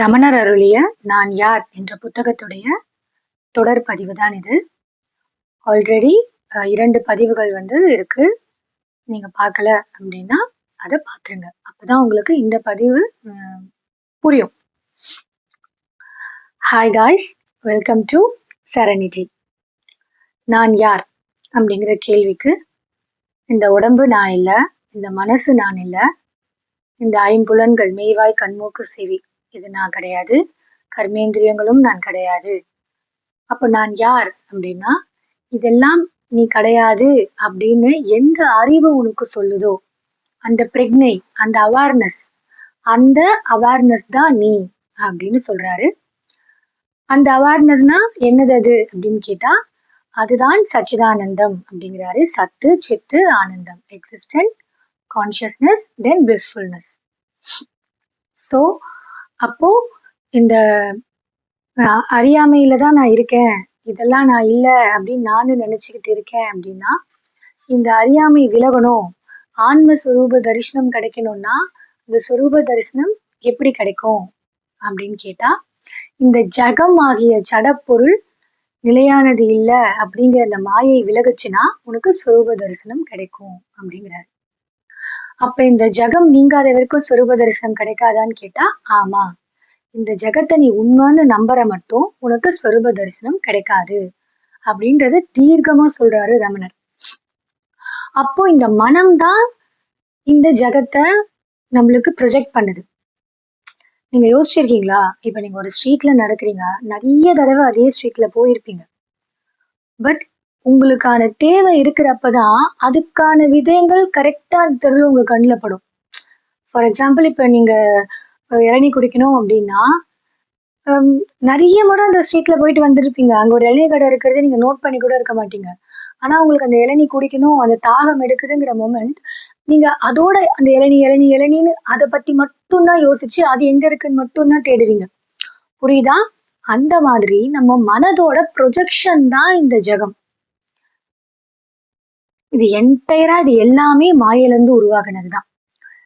ரமணர் அருளிய நான் யார் என்ற புத்தகத்துடைய தொடர் பதிவு தான் இது ஆல்ரெடி இரண்டு பதிவுகள் வந்து இருக்கு. நீங்க பார்க்கல அப்படின்னா அதை பார்த்துருங்க. அப்பதான் உங்களுக்கு இந்த பதிவு புரியும். ஹாய் காய்ஸ் வெல்கம் டு சரணிஜி நான் யார் அப்படிங்கிற கேள்விக்கு இந்த உடம்பு நான் இல்லை இந்த மனசு நான் இல்லை இந்த ஐம்புலன்கள் மெய்வாய் கண்மூக்கு செவி இது நான் கிடையாது. கர்மேந்திரியங்களும் நான் கிடையாது. அப்போ நான் யார் அப்படின்னா இதெல்லாம் நீ கிடையாது அப்படின்னு எந்த அறிவு உனக்கு சொல்லுதோ அந்த பிரக்னை அந்த அவேர்னஸ் அந்த அவேர்னஸ் தான் நீ அப்படின்னு சொல்றாரு. அந்த அவேர்னஸ்னா என்னது அது அப்படின்னு கேட்டா அதுதான் சச்சிதானந்தம் அப்படிங்கிறாரு. சத்து சித்து ஆனந்தம். Existent consciousness then blissfulness so அப்போ இந்த அறியாமையில தான் நான் இருக்கேன். இதெல்லாம் நான் இல்லை அப்படின்னு நானும் நினைச்சுக்கிட்டு இருக்கேன் அப்படின்னா இந்த அறியாமை விலகணும். ஆன்ம ஸ்வரூப தரிசனம் கிடைக்கணும்னா இந்த ஸ்வரூப தரிசனம் எப்படி கிடைக்கும் அப்படின்னு கேட்டா இந்த ஜகம் ஆகிய ஜடப்பொருள் நிலையானது இல்லை அப்படிங்கிற அந்த மாயை விலகுச்சுன்னா உனக்கு ஸ்வரூப தரிசனம் கிடைக்கும் அப்படிங்கிறாரு. அப்ப இந்த ஜகம் நீங்காத வரைக்கும் ஸ்வரூப தரிசனம் கிடைக்காதான்னு கேட்டா ஆமா. இந்த ஜகத்தை நீ உண்மைன்னு நம்புற மட்டும் உனக்கு ஸ்வரூப தரிசனம் கிடைக்காது. அப்படின்றத தீர்க்கமா சொல்றாரு ரமணர். அப்போ இந்த மனம்தான் இந்த ஜகத்தை நம்மளுக்கு ப்ரொஜெக்ட் பண்ணுது. நீங்க யோசிச்சிருக்கீங்களா? இப்ப நீங்க ஒரு ஸ்ட்ரீட்ல நடக்கிறீங்க. நிறைய தடவை அதே ஸ்ட்ரீட்ல போயிருப்பீங்க. பட் உங்களுக்கான தேவை இருக்கிறப்பதான் அதுக்கான விதயங்கள் கரெக்டா அந்த தெருவில் உங்க கண்ணில் படும். ஃபார் எக்ஸாம்பிள் இப்ப நீங்க இளநீ குடிக்கணும் அப்படின்னா ஹம், நிறைய முறை அந்த ஸ்ட்ரீட்ல போயிட்டு வந்திருப்பீங்க. அங்க ஒரு இளநீ கடை இருக்கிறத நீங்க நோட் பண்ணி கூட இருக்க மாட்டீங்க. ஆனா உங்களுக்கு அந்த இளநீ குடிக்கணும் அந்த தாகம் எடுக்குதுங்கிற மூமெண்ட் நீங்க அதோட அந்த இளநீ இளநீ இளநீன்னு அதை பத்தி மட்டும்தான் யோசிச்சு அது எங்க இருக்குன்னு மட்டும்தான் தேடுவீங்க. புரியுதா? அந்த மாதிரி நம்ம மனதோட ப்ரொஜெக்ஷன் தான் இந்த ஜெகம். இது என்டையரா இது எல்லாமே மாயிலிருந்து இருந்து உருவாகுனதுதான்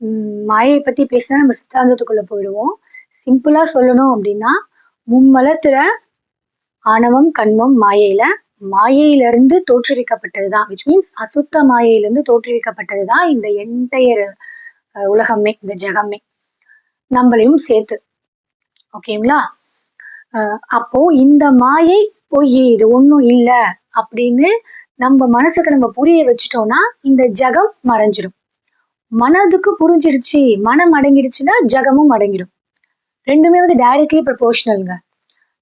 உம் பத்தி பேசினா நம்ம சித்தாந்தத்துக்குள்ள போயிடுவோம். சிம்பிளா சொல்லணும் அப்படின்னா மும்மலத்துல ஆணவம் கண்மம் மாயையில மாயையிலிருந்து தோற்றுவிக்கப்பட்டதுதான். விச் மீன்ஸ் அசுத்த மாயையிலிருந்து தோற்றுவிக்கப்பட்டதுதான் இந்த என்டையர் உலகமே இந்த ஜெகமே. நம்மளையும் சேர்த்து. ஓகேங்களா? அப்போ இந்த மாயை பொய் இது ஒண்ணும் இல்லை அப்படின்னு நம்ம மனசுக்கு நம்ம புரிய வச்சுட்டோம்னா இந்த ஜெகம் மறைஞ்சிடும் மனதுக்கு புரிஞ்சிடுச்சு மனம் அடங்கிடுச்சுன்னா ஜெகமும் அடங்கிடும் ரெண்டுமே வந்து டைரக்ட்லி ப்ரொபோஷனல்ங்க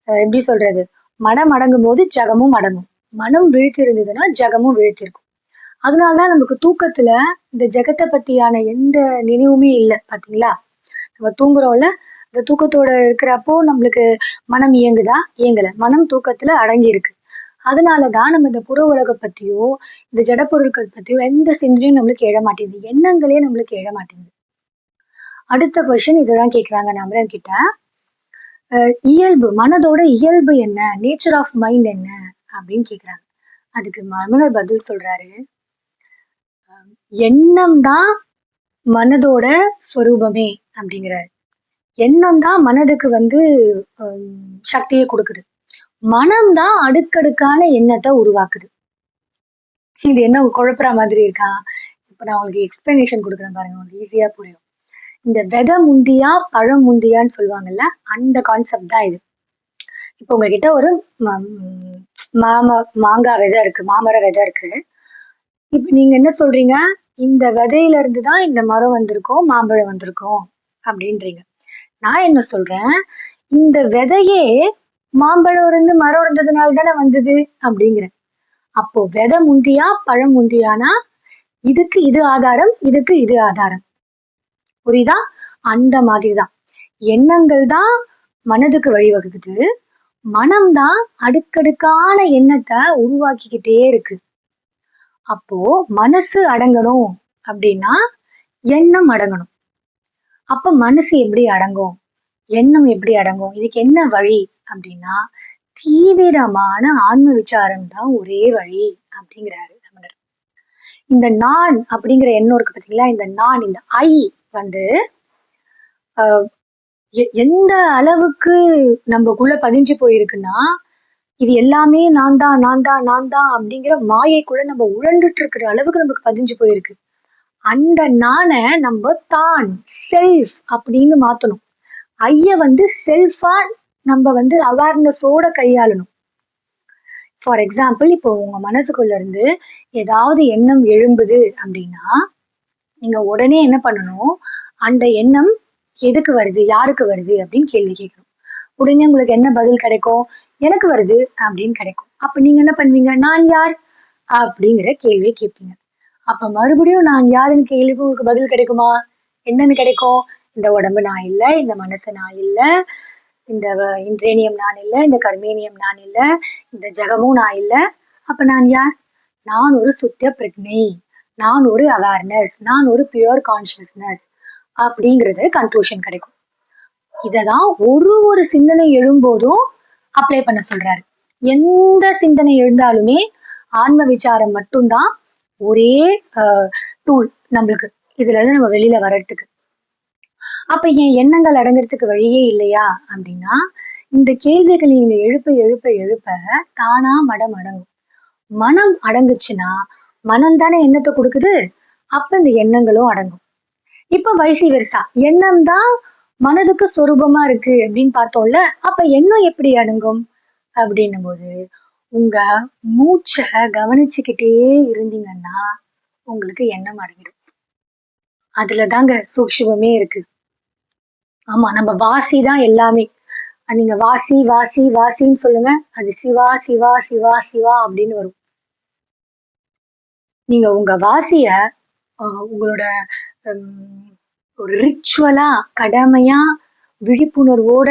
எப்படி சொல்றது? மனம் அடங்கும் போது ஜெகமும் அடங்கும். மனம் விழித்து இருந்ததுன்னா ஜெகமும் விழித்திருக்கும். அதனாலதான் நமக்கு தூக்கத்துல இந்த ஜெகத்தை பத்தியான எந்த நினைவுமே இல்லை பாத்தீங்களா? நம்ம தூங்குறோம்ல இந்த தூக்கத்தோட இருக்கிறப்போ நம்மளுக்கு மனம் இயங்குதா? இயங்கல. மனம் தூக்கத்துல அடங்கி இருக்கு அதனால தான் நம்ம இந்த புற உலகம் பத்தியோ இந்த ஜடப்பொருட்கள் பத்தியோ எந்த சிந்தனையும் நம்மளுக்கு எழ மாட்டேங்குது. எண்ணங்களே நம்மளுக்கு எழ மாட்டேங்குது. அடுத்த கொஸ்டின் இதுதான் கேட்குறாங்க நம்பரன் கிட்ட. அஹ் இயல்பு மனதோட இயல்பு என்ன? நேச்சர் ஆஃப் மைண்ட் என்ன? அப்படின்னு கேட்குறாங்க. அதுக்கு மர்மனர் பதில் சொல்றாரு. எண்ணம் தான் மனதோட ஸ்வரூபமே அப்படிங்கிறாரு. எண்ணம் தான் மனதுக்கு வந்து சக்தியை கொடுக்குது. மனம் தான் அடுக்கடுக்கான எண்ணத்தை உருவாக்குது. இது என்ன குழப்புற மாதிரி இருக்கா? இப்ப நான் உங்களுக்கு எக்ஸ்பிளனேஷன் கொடுக்குறேன் பாருங்க உங்களுக்கு ஈஸியா புரியும். இந்த விதை முந்தியா பழம் முந்தியான்னு சொல்லுவாங்கல்ல அந்த கான்செப்ட் தான் இது. இப்போ உங்ககிட்ட ஒரு ம- மாம மாங்காய் விதை இருக்கு மாமர விதை இருக்கு. இப்ப நீங்க என்ன சொல்றீங்க? இந்த விதையில இருந்து தான் இந்த மரம் வந்திருக்கும் மாம்பழம் வந்திருக்கும் அப்படின்றீங்க. நான் என்ன சொல்றேன்? இந்த விதையே மாம்பழம் இருந்து மரம் இருந்ததுனால தானே வந்தது? அப்படிங்கிற அப்போ விதை முந்தியா பழம் முந்தியானா? இதுக்கு இது ஆதாரம் இதுக்கு இது ஆதாரம். புரியுதா? அந்த மாதிரிதான். எண்ணங்கள் தான் மனதுக்கு வழிவகுக்குது. மனம்தான் அடுக்கடுக்கான எண்ணத்தை உருவாக்கிக்கிட்டே இருக்கு. அப்போ மனசு அடங்கணும் அப்படின்னா எண்ணம் அடங்கணும். அப்ப மனசு எப்படி அடங்கும்? எண்ணம் எப்படி அடங்கும்? இதுக்கு என்ன வழி? அப்படின்னா தீவிரமான ஆன்ம விசாரம் தான் ஒரே வழி அப்படிங்கிறாரு ரமணர் இந்த நான் அப்படிங்கிற எண்ணம் இருக்கு பார்த்தீங்களா இந்த நான் இந்த ஐ வந்து ஆஹ், எ- எந்த அளவுக்கு நம்மக்குள்ள பதிஞ்சு போயிருக்குன்னா இது எல்லாமே நான் தான் நான் தான் நான் தான் அப்படிங்கிற மாயைக்குள்ள நம்ம உழண்டுட்டு இருக்கிற அளவுக்கு நமக்கு பதிஞ்சு போயிருக்கு. அந்த நானை நம்ம தான் செல்ஃப் அப்படின்னு மாத்தணும். ஐய வந்து செல்ஃபா நம்ம வந்து அவேர்னஸோட கையாளணும். ஃபார் எக்ஸாம்பிள் இப்போ உங்க மனசுக்குள்ள இருந்து ஏதாவது எண்ணம் எழும்புது அப்படின்னா நீங்க உடனே என்ன பண்ணணும்? அந்த எண்ணம் எதுக்கு வருது? யாருக்கு வருது? அப்படின்னு கேள்வி கேட்கணும். உடனே உங்களுக்கு என்ன பதில் கிடைக்கும்? எனக்கு வருது அப்படின்னு கிடைக்கும். அப்ப நீங்க என்ன பண்ணுவீங்க? நான் யார்? அப்படிங்கிற கேள்வியை கேட்பீங்க. அப்ப மறுபடியும் நான் யாருன்னு கேள்விக்கு உங்களுக்கு பதில் கிடைக்குமா? என்னன்னு கிடைக்கும்? இந்த உடம்பு நான் இல்லை இந்த மனசு நான் இல்லை இந்த வ- இந்திரேனியம் நான் இல்லை இந்த கர்மேனியம் நான் இல்லை இந்த ஜெகமும் நான் இல்லை. அப்ப நான் யார்? நான் ஒரு சுத்த பிரக்னை. நான் ஒரு அவேர்னஸ் நான் ஒரு பியூர் கான்சியஸ்னஸ் அப்படிங்கிறது கன்க்ளூஷன் கிடைக்கும். இததான் ஒரு ஒரு சிந்தனை எழும்போதும் அப்ளை பண்ண சொல்றாரு. எந்த சிந்தனை எழுந்தாலுமே ஆன்ம விசாரம் மட்டும்தான் ஒரே டூல் நம்மளுக்கு. இதுல இருந்து நம்ம வெளியில வர்றதுக்கு. அப்ப என் எண்ணங்கள் அடங்குறதுக்கு வழியே இல்லையா அப்படின்னா இந்த கேள்விகளை நீங்க எழுப்ப எழுப்ப எழுப்ப தானா மடம் அடங்கும். மனம் அடங்குச்சுன்னா மனம் தானே எண்ணத்தை கொடுக்குது அப்ப இந்த எண்ணங்களும் அடங்கும். இப்ப வைசி வெர்சா எண்ணம் தான் மனதுக்கு சொரூபமா இருக்கு அப்படின்னு பார்த்தோம்ல அப்ப எண்ணம் எப்படி அடங்கும்? அப்படின்னும் போது உங்க மூச்சை கவனிச்சுக்கிட்டே இருந்தீங்கன்னா உங்களுக்கு எண்ணம் அடங்கிடும். அதுல தாங்க சூக்ஷ்மமே இருக்கு. ஆமா நம்ம வாசி தான் எல்லாமே. நீங்க வாசி வாசி வாசின்னு சொல்லுங்க. அது சிவா சிவா சிவா சிவா அப்படின்னு வரும். நீங்க உங்க வாசிய உங்களோட ஒரு ரிச்சுவலா கடமையா விழிப்புணர்வோட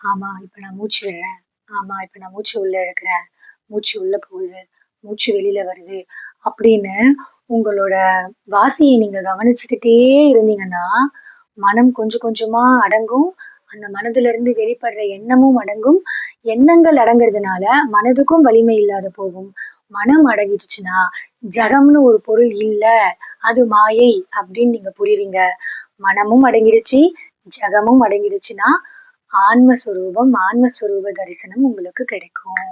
ஆமா இப்ப நான் மூச்சு விடுறேன். ஆமா இப்ப நான் மூச்சு உள்ள இருக்கிறேன். மூச்சு உள்ள போகுது. மூச்சு வெளியில வருது. அப்படின்னு உங்களோட வாசியை நீங்க கவனிச்சுக்கிட்டே இருந்தீங்கன்னா மனம் கொஞ்சம் கொஞ்சமா அடங்கும். அந்த மனதுல இருந்து வெளிப்படுற எண்ணமும் அடங்கும். எண்ணங்கள் அடங்குறதுனால மனதுக்கும் வலிமை இல்லாத போகும். மனம் அடங்கிடுச்சுன்னா ஜகம்னு ஒரு பொருள் இல்ல. அது மாயை அப்படின்னு நீங்க புரிவீங்க. மனமும் அடங்கிடுச்சு ஜகமும் அடங்கிடுச்சுன்னா ஆன்மஸ்வரூபம் ஆன்மஸ்வரூப தரிசனம் உங்களுக்கு கிடைக்கும்.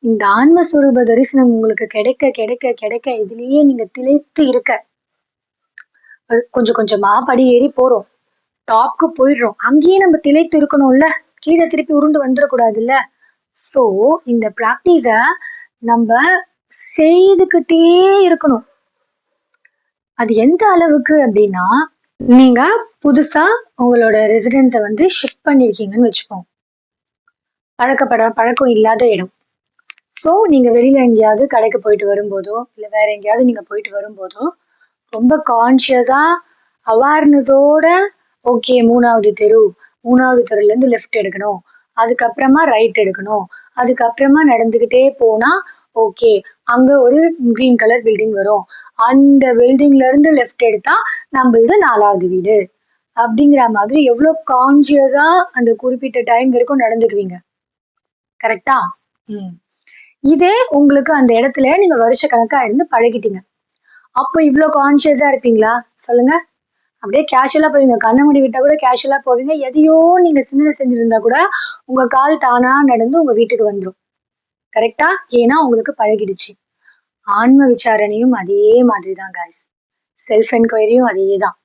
இந்த ஆன்மஸ்வரூப தரிசனம் உங்களுக்கு கிடைக்க கிடைக்க கிடைக்க இதுலயே நீங்க திளைத்து இருக்க. கொஞ்சம் கொஞ்சமா படி ஏறி போறோம். டாப்க்கு போயிடுறோம். அங்கேயே நம்ம திளைத்து இருக்கணும்ல. கீழே திருப்பி உருண்டு வந்துடக்கூடாதுல்ல. சோ இந்த ப்ராக்டிஸ நம்ம செய்துக்கிட்டே இருக்கணும். அது எந்த அளவுக்கு அப்படின்னா நீங்க புதுசா உங்களோட ரெசிடென்ஸை வந்து ஷிஃப்ட் பண்ணிருக்கீங்கன்னு வச்சுப்போம் பழக்கப்பட பழக்கம் இல்லாத இடம். ஸோ நீங்க வெளியில எங்கேயாவது கடைக்கு போயிட்டு வரும்போதோ இல்லை வேற எங்கேயாவது நீங்க போயிட்டு வரும்போதோ ரொம்ப கான்ஷியஸாக அவேர்னஸோட ஓகே மூணாவது தெரு. மூணாவது தெருலேருந்து லெஃப்ட் எடுக்கணும். அதுக்கப்புறமா ரைட் எடுக்கணும். அதுக்கப்புறமா நடந்துக்கிட்டே போனா ஓகே அங்க ஒரு கிரீன் கலர் பில்டிங் வரும். அந்த பில்டிங்ல இருந்து லெஃப்ட் எடுத்தா நம்மளது நாலாவது வீடு. அப்படிங்கிற மாதிரி எவ்வளோ கான்ஷியஸாக அந்த குறிப்பிட்ட டைம் வரைக்கும் நடந்துக்குவீங்க. கரெக்டா ம். இதே உங்களுக்கு அந்த இடத்துல நீங்க வருஷ கணக்கா இருந்து பழகிட்டீங்க. அப்போ இவ்வளோ கான்ஷியஸாக இருப்பீங்களா? சொல்லுங்க. அப்படியே கேஷுவலாக போவீங்க. கண்ணை மூடி விட்டால் கூட கேஷுவலாக போவீங்க. எதையோ நீங்கள் சிந்தனை செஞ்சுருந்தா கூட உங்கள் கால் தானாக நடந்து உங்கள் வீட்டுக்கு வந்துடும் கரெக்டா ஏன்னா உங்களுக்கு பழகிடுச்சு. ஆன்ம விசாரணையும் அதே மாதிரி தான் காய்ஸ் செல்ஃப் என்கொயரியும் அதே தான்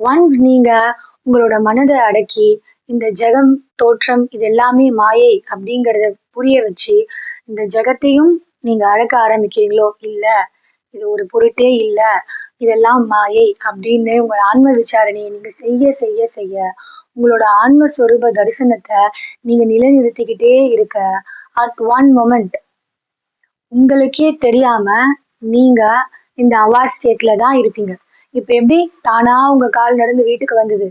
ஒன்ஸ் நீங்கள் உங்களோட மனதை அடக்கி இந்த ஜெகம் தோற்றம் இது எல்லாமே மாயை அப்படிங்கிறத புரிய வச்சு இந்த ஜெகத்தையும் நீங்க அடக்க ஆரம்பிக்கிறீங்களோ? இல்லை. இது ஒரு பொருட்டே இல்ல. இதெல்லாம் மாயை அப்படின்னு உங்க ஆன்ம விசாரணையை நீங்க செய்ய செய்ய செய்ய உங்களோட ஆன்ம ஸ்வரூப தரிசனத்தை நீங்க நிலைநிறுத்திக்கிட்டே இருக்க. அட் ஒன் மொமெண்ட் உங்களுக்கே தெரியாம நீங்க இந்த அவார் ஸ்டேட்ல தான் இருப்பீங்க. இப்ப எப்படி? தானா உங்க கால் நடந்து வீட்டுக்கு வந்தது.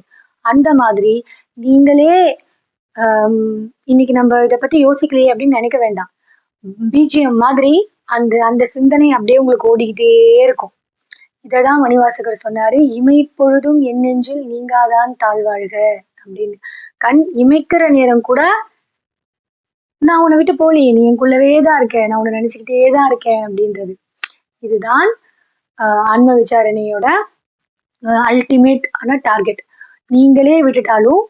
அந்த மாதிரி நீங்களே இன்னைக்கு நம்ம இதை பத்தி யோசிக்கலையே அப்படின்னு நினைக்க வேண்டாம். பிஜிஎம் மாதிரி அந்த அந்த சிந்தனை அப்படியே உங்களுக்கு ஓடிக்கிட்டே இருக்கும். இததான் மணிவாசகர் சொன்னாரு இமைப்பொழுதும் என் நெஞ்சில் நீங்காதான் தாழ்வாழ்க அப்படின்னு. கண் இமைக்கிற நேரம் கூட நான் உன்னை விட்டு போலியே நீ எனக்குள்ளவே தான் இருக்கேன் நான் உன்னை நினைச்சுக்கிட்டே தான் இருக்கேன் அப்படின்றது. இதுதான் ஆஹ் ஆன்ம விசாரணையோட அல்டிமேட் ஆன டார்கெட் நீங்களே விட்டுட்டாலும்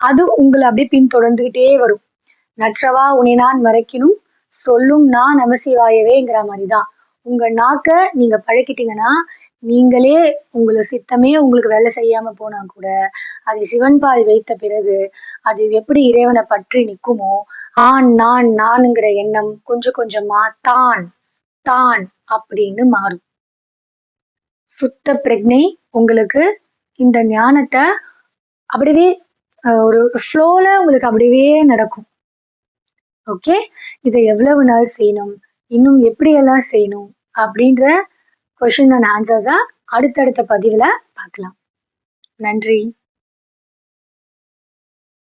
அது உங்களை அப்படியே பின்தொடர்ந்துகிட்டே வரும். நற்றவா உன்னை நான் மறைக்கணும் சொல்லும் நான் நமசிவாயவேங்கிற மாதிரி தான் உங்க நாக்க நீங்க பழக்கிட்டீங்கன்னா நீங்களே உங்களை சித்தமே உங்களுக்கு வேலை செய்யாம போனா கூட அதை சிவன் பால் வைத்த பிறகு அது எப்படி இறைவனை பற்றி நிற்குமோ ஆண் நான் நானுங்கிற எண்ணம் கொஞ்சம் கொஞ்சமா தான் தான் அப்படின்னு மாறும். சுத்த பிரக்னை உங்களுக்கு இந்த ஞானத்தை அப்படியே ஒரு ஃப்ளோல உங்களுக்கு அப்படியே நடக்கும். ஓகே? இதை எவ்வளவு நாள் செய்யணும்? இன்னும் எப்படியெல்லாம் செய்யணும்? அப்படின்ற கொஷின் அண்ட் ஆன்சர்ஸா அடுத்தடுத்த பதிவில் பார்க்கலாம். நன்றி.